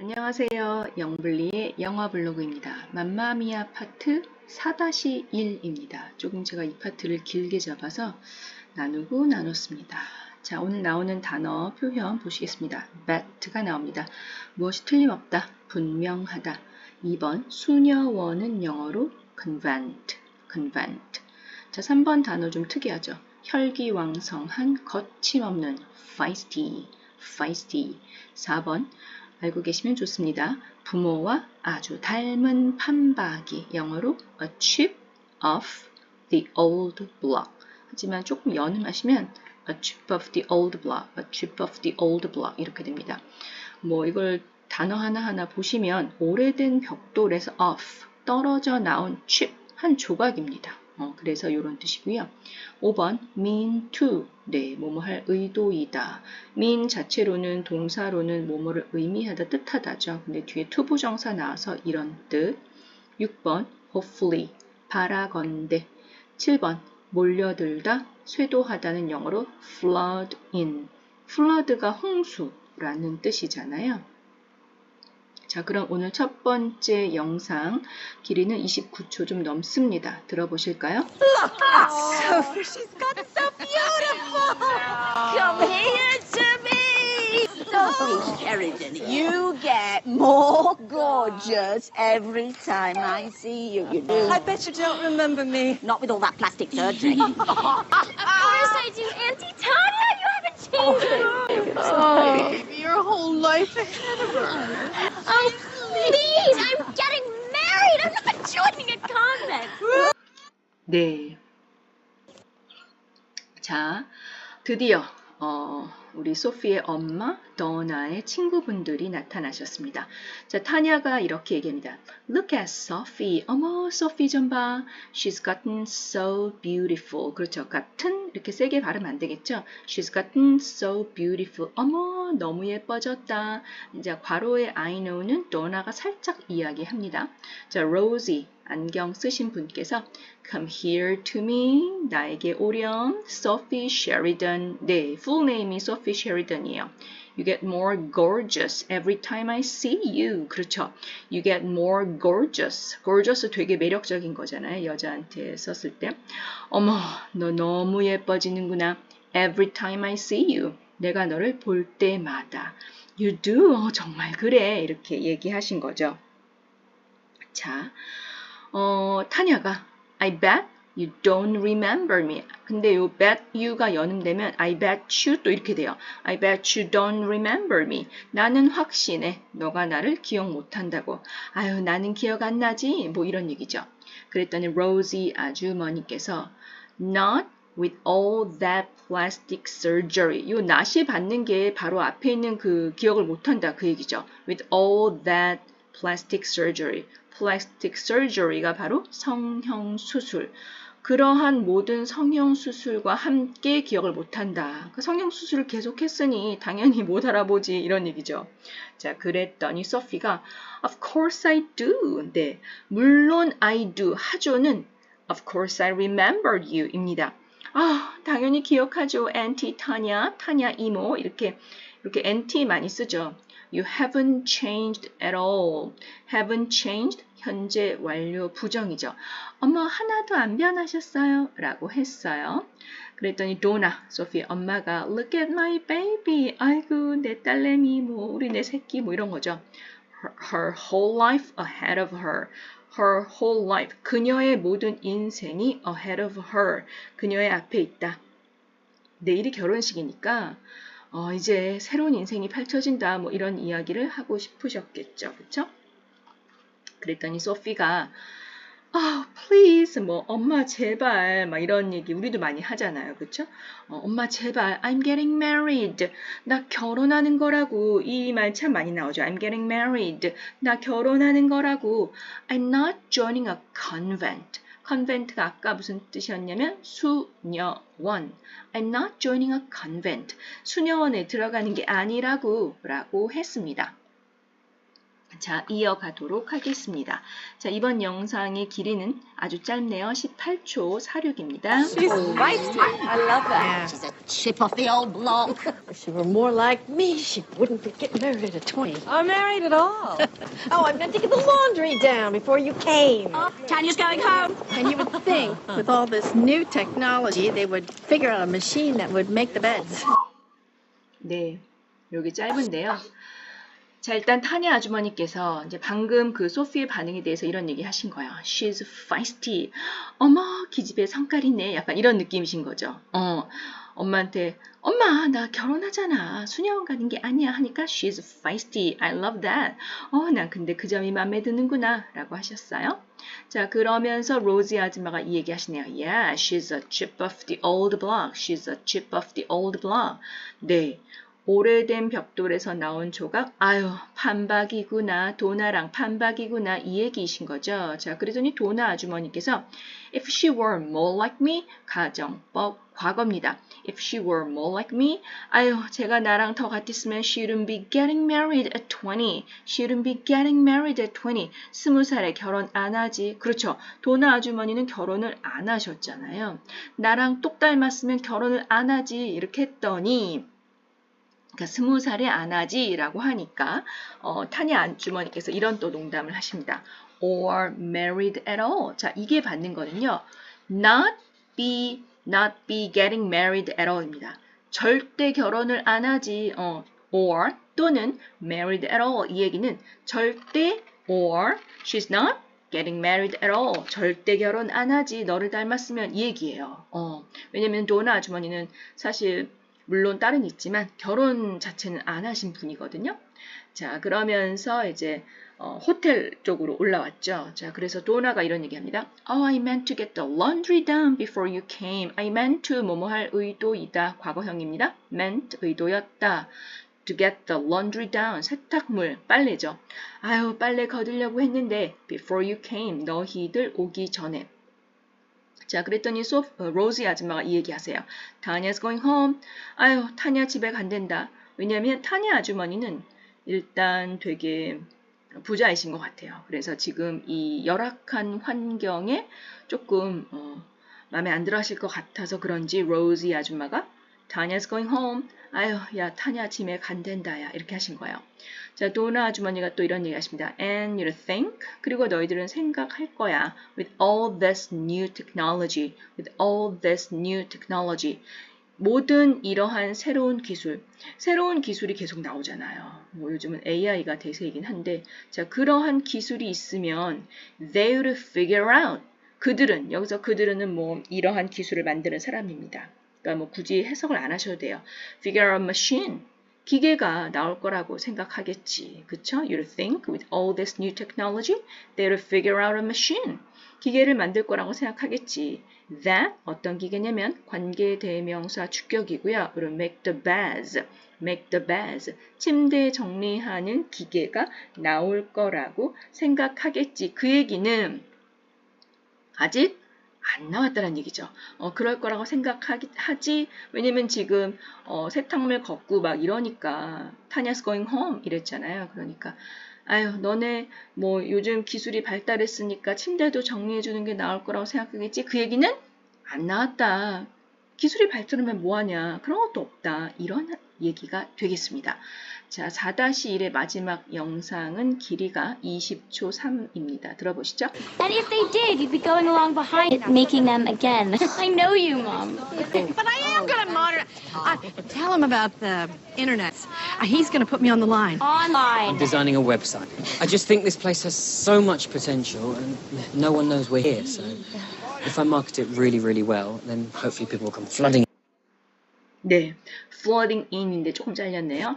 안녕하세요. 영블리의 영어 블로그입니다. 맘마미아 파트 4-1입니다. 조금 제가 이 파트를 길게 잡아서 나누고 나눴습니다. 자, 오늘 나오는 단어 표현 보시겠습니다. bet가 나옵니다. 무엇이 틀림없다, 분명하다. 2번 수녀원은 영어로 convent, convent. 자, 3번 단어 좀 특이하죠. 혈기왕성한, 거침없는 feisty, feisty. 4번 알고 계시면 좋습니다. 부모와 아주 닮은 판박이 영어로 a chip of the old block. 하지만 조금 연음하시면 a chip of the old block, a chip of the old block 이렇게 됩니다. 뭐 이걸 단어 하나하나 보시면 오래된 벽돌에서 off 떨어져 나온 chip 한 조각입니다. 어, 그래서 이런 뜻이고요. 5번 mean to 네, 뭐뭐 할 의도이다. mean 자체로는 동사로는 뭐뭐를 의미하다 뜻하다죠. 근데 뒤에 to 부정사 나와서 이런 뜻. 6번 hopefully 바라건대 7번 몰려들다 쇄도하다는 영어로 flood in flood가 홍수라는 뜻이잖아요. 자, 그럼 오늘 첫 번째 영상 길이는 29초 좀 넘습니다. 들어보실까요? Sophie, she's got so beautiful. Come here to me. Sophie Sheridan, you get more gorgeous every time I see you. You do. I bet you don't remember me. Not with all that plastic surgery. Of course I do, Auntie Tanya. You haven't changed. Oh, your whole life ahead of her. Oh, please! I'm getting married. I'm not joining a convent. 네. 자, 드디어 어, 우리 소피의 엄마, 더나의 친구분들이 나타나셨습니다. 자, 타냐가 이렇게 얘기합니다. Look at Sophie. 어머, 소피 좀 봐. She's gotten so beautiful. 그렇죠. 같은 이렇게 세게 발음 안 되겠죠? She's gotten so beautiful. 어머, 너무 예뻐졌다. 이제 괄호의 I know는 더나가 살짝 이야기합니다. 자, Rosie. 안경 쓰신 분께서 Come here to me. 나에게 오렴. Sophie Sheridan. 네, full name이 Sophie Sheridan이에요. You get more gorgeous every time I see you. 그렇죠. You get more gorgeous. gorgeous 되게 매력적인 거잖아요. 여자한테 썼을 때. 어머, 너 너무 예뻐지는구나. Every time I see you. 내가 너를 볼 때마다. You do. 어, 정말 그래. 이렇게 얘기하신 거죠. 자, 어, 타냐가 I bet you don't remember me. 근데 요 bet you가 연음되면 I bet you 또 이렇게 돼요. I bet you don't remember me. 나는 확신해. 너가 나를 기억 못한다고. 아유, 나는 기억 안 나지? 뭐 이런 얘기죠. 그랬더니 로지 아주머니께서 not with all that plastic surgery. 요 not이 받는 게 바로 앞에 있는 그 기억을 못한다 그 얘기죠. with all that plastic surgery. plastic surgery가 바로 성형수술. 그러한 모든 성형수술과 함께 기억을 못한다. 그 성형수술을 계속했으니 당연히 못 알아보지 이런 얘기죠. 자, 그랬더니 소피가 Of course I do. 네, 물론 I do. 하죠는 Of course I remember you 입니다. 아, 당연히 기억하죠. Auntie 타냐, 타냐 이모 이렇게 이렇게 auntie 많이 쓰죠. You haven't changed at all. haven't changed 현재 완료 부정이죠. 어머 하나도 안 변하셨어요. 라고 했어요. 그랬더니 도나, 소피 엄마가 Look at my baby. 아이고 내 딸내미 뭐 우리 내 새끼 뭐 이런 거죠. Her, her whole life ahead of her. Her whole life. 그녀의 모든 인생이 ahead of her. 그녀의 앞에 있다. 내일이 결혼식이니까 어, 이제 새로운 인생이 펼쳐진다. 뭐 이런 이야기를 하고 싶으셨겠죠. 그쵸? 그랬더니 소피가 아, please, 뭐, 엄마 제발, 막 이런 얘기 우리도 많이 하잖아요. 그쵸? 어, 엄마 제발, I'm getting married. 나 결혼하는 거라고. 이 말 참 많이 나오죠. I'm getting married. 나 결혼하는 거라고. I'm not joining a convent. convent가 아까 무슨 뜻이었냐면 수녀원. I'm not joining a convent. 수녀원에 들어가는 게 아니라고 라고 했습니다. 자, 이어가도록 하겠습니다. 자, 이번 영상의 길이는 아주 짧네요. 18초 46입니다. She's feisty. I love that. She's a chip off the old block. If she were more like me, she wouldn't be getting married at 20. I'm married at all. Oh, I meant to get the laundry down before you came. Oh, Tanya's going home. And you would think, with all this new technology, they would figure out a machine that would make the beds. 네, 여기 짧은데요. 자, 일단 타냐 아주머니께서 이제 방금 그 소피의 반응에 대해서 이런 얘기 하신 거예요. She's feisty. 어머, 기집애 성깔이네. 약간 이런 느낌이신 거죠. 어, 엄마한테 엄마, 나 결혼하잖아. 수녀원 가는 게 아니야. 하니까 she's feisty. I love that. 어, 난 근데 그 점이 마음에 드는구나. 라고 하셨어요. 자, 그러면서 로지 아줌마가 이 얘기 하시네요. Yeah, she's a chip of the old block. She's a chip of the old block. 네. 오래된 벽돌에서 나온 조각, 아유, 판박이구나, 도나랑 판박이구나, 이 얘기이신 거죠. 자, 그러더니 도나 아주머니께서, if she were more like me, 가정법, 과거입니다. if she were more like me, 아유, 제가 나랑 더 같았으면 she wouldn't be getting married at 20. she wouldn't be getting married at 20. 스무 살에 결혼 안 하지. 그렇죠. 도나 아주머니는 결혼을 안 하셨잖아요. 나랑 똑 닮았으면 결혼을 안 하지. 이렇게 했더니, 그러니까 스무 살에 안 하지라고 하니까 어, 타냐 안주머니께서 이런 또 농담을 하십니다. or married at all. 자, 이게 받는 거는요. not be not be getting married at all입니다. 절대 결혼을 안 하지. 어, or 또는 married at all. 이 얘기는 절대 or she's not getting married at all. 절대 결혼 안 하지. 너를 닮았으면 이 얘기예요. 어, 왜냐면 도나 아주머니는 사실 물론 딸은 있지만 결혼 자체는 안 하신 분이거든요. 자, 그러면서 이제 어, 호텔 쪽으로 올라왔죠. 자, 그래서 도나가 이런 얘기합니다. Oh, I meant to get the laundry done before you came. I meant to 뭐뭐 할 의도이다. 과거형입니다. meant 의도였다. to get the laundry down. 세탁물, 빨래죠. 아유, 빨래 거두려고 했는데 before you came. 너희들 오기 전에. 자, 그랬더니 소, 어, 로지 아줌마가 이 얘기하세요. 타냐's going home. 아유, 타냐 집에 간댄다. 왜냐하면 타냐 아주머니는 일단 되게 부자이신 것 같아요. 그래서 지금 이 열악한 환경에 조금 어, 마음에 안 들어 하실 것 같아서 그런지 로지 아줌마가 타냐's going home. 아유, 야, 타냐 집에 간댄다 야. 이렇게 하신 거예요. 자, 도나 아주머니가 또 이런 얘기 하십니다. And you think? 그리고 너희들은 생각할 거야. With all this new technology. With all this new technology. 모든 이러한 새로운 기술, 새로운 기술이 계속 나오잖아요. 뭐 요즘은 AI가 대세이긴 한데, 자, 그러한 기술이 있으면 they would figure out. 그들은, 여기서 그들은 뭐 이러한 기술을 만드는 사람입니다. 그러니까 뭐 굳이 해석을 안 하셔도 돼요. figure out machine. 기계가 나올 거라고 생각하겠지. 그쵸? You think with all this new technology, they will figure out a machine. 기계를 만들 거라고 생각하겠지. That 어떤 기계냐면 관계 대명사 주격이고요. 그리고 make the beds, make the beds. 침대 정리하는 기계가 나올 거라고 생각하겠지. 그 얘기는 아직 안 나왔다는 얘기죠. 어, 그럴 거라고 생각하지. 왜냐면 지금 어, 세탁물 걷고 막 이러니까 타냐's going home 이랬잖아요. 그러니까 아유 너네 뭐 요즘 기술이 발달했으니까 침대도 정리해 주는 게 나올 거라고 생각하겠지. 그 얘기는 안 나왔다. 기술이 발전하면 뭐하냐. 그런 것도 없다. 이런 얘기가 되겠습니다. 자, 4-1의 마지막 영상은 길이가 20초 3입니다. 들어보시죠. And if they did, you'd be going along behind, making them again. I know you, Mom. But I am going to monitor. Uh, tell him about the internet. Uh, he's going to put me on the line. Online. designing a website. I just think this place has so much potential and no one knows we're here. So if I market it really, really well, then hopefully people will come flooding 네, flooding in인데 조금 잘렸네요.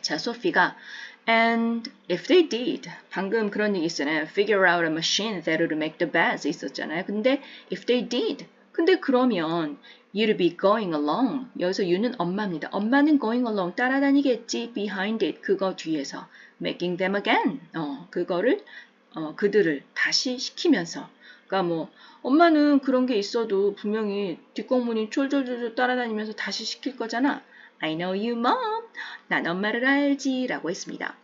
자, 소피가 and if they did 방금 그런 얘기 있잖아요. figure out a machine that would make the beds 있었잖아요. 근데 if they did 근데 그러면 you'd be going along 여기서 you는 엄마입니다. 엄마는 going along 따라다니겠지 behind it 그거 뒤에서 making them again 어 그거를 어 그들을 다시 시키면서 그러니까 뭐 엄마는 그런 게 있어도 분명히 뒷공문이 쫄쫄쫄쫄 따라다니면서 다시 시킬 거잖아. I know you, mom. 난 엄마를 알지. 라고 했습니다.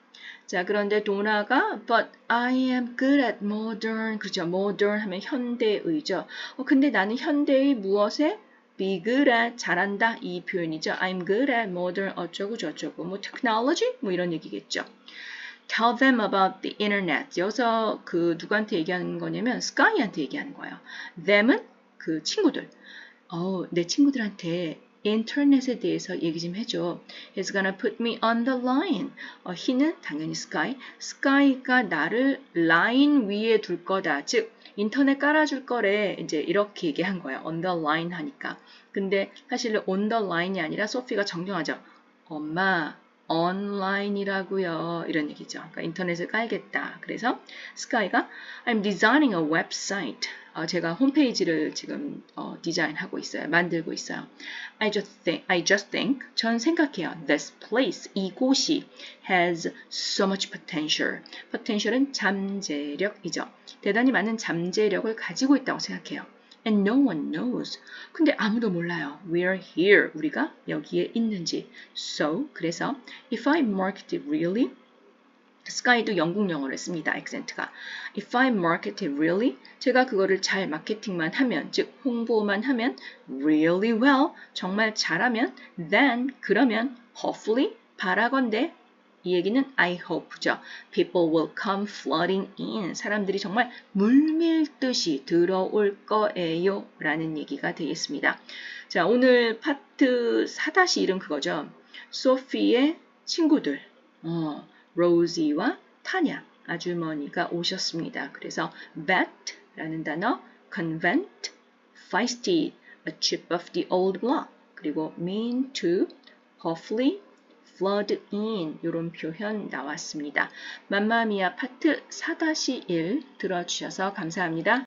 자, 그런데 도나가 but I am good at modern 그렇죠. modern 하면 현대의죠. 어, 근데 나는 현대의 무엇에 be good at 잘한다 이 표현이죠. I'm good at modern 어쩌고 저쩌고 뭐 technology 뭐 이런 얘기겠죠. Tell them about the internet. 여기서 그 누구한테 얘기하는 거냐면 스카이한테 얘기하는 거예요. them은 그 친구들. 어, 내 친구들한테 인터넷에 대해서 얘기 좀 해줘. He's gonna put me on the line. 어, he는 당연히 Sky. Sky가 나를 라인 위에 둘 거다. 즉 인터넷 깔아줄 거래. 이제 이렇게 얘기한 거야. on the line 하니까. 근데 사실은 on the line이 아니라 소피가 정정하죠. 엄마 온라인이라고요. 이런 얘기죠. 그러니까 인터넷을 깔겠다. 그래서 스카이가 I'm designing a website. 어, 제가 홈페이지를 지금 어, 디자인하고 있어요. 만들고 있어요. I just think, I just think, 전 생각해요. This place, 이곳이 has so much potential. potential은 잠재력이죠. 대단히 많은 잠재력을 가지고 있다고 생각해요. And no one knows. 근데 아무도 몰라요. We're here. 우리가 여기에 있는지. So, 그래서 if I market it really, 스카이도 영국 영어를 씁니다. 액센트가. If I market it really, 제가 그거를 잘 마케팅만 하면, 즉 홍보만 하면 really well, 정말 잘하면, then 그러면 hopefully 바라건대 이 얘기는 I hope죠. People will come flooding in. 사람들이 정말 물밀듯이 들어올 거예요. 라는 얘기가 되겠습니다. 자, 오늘 파트 4-1은 그거죠. 소피의 친구들. 어, 로지와 타냐 아주머니가 오셨습니다. 그래서 vet 라는 단어, convent, feisty, a chip of the old block, 그리고 mean to, hopefully, flood in 이런 표현 나왔습니다. 맘마미아 파트 4-1 들어주셔서 감사합니다.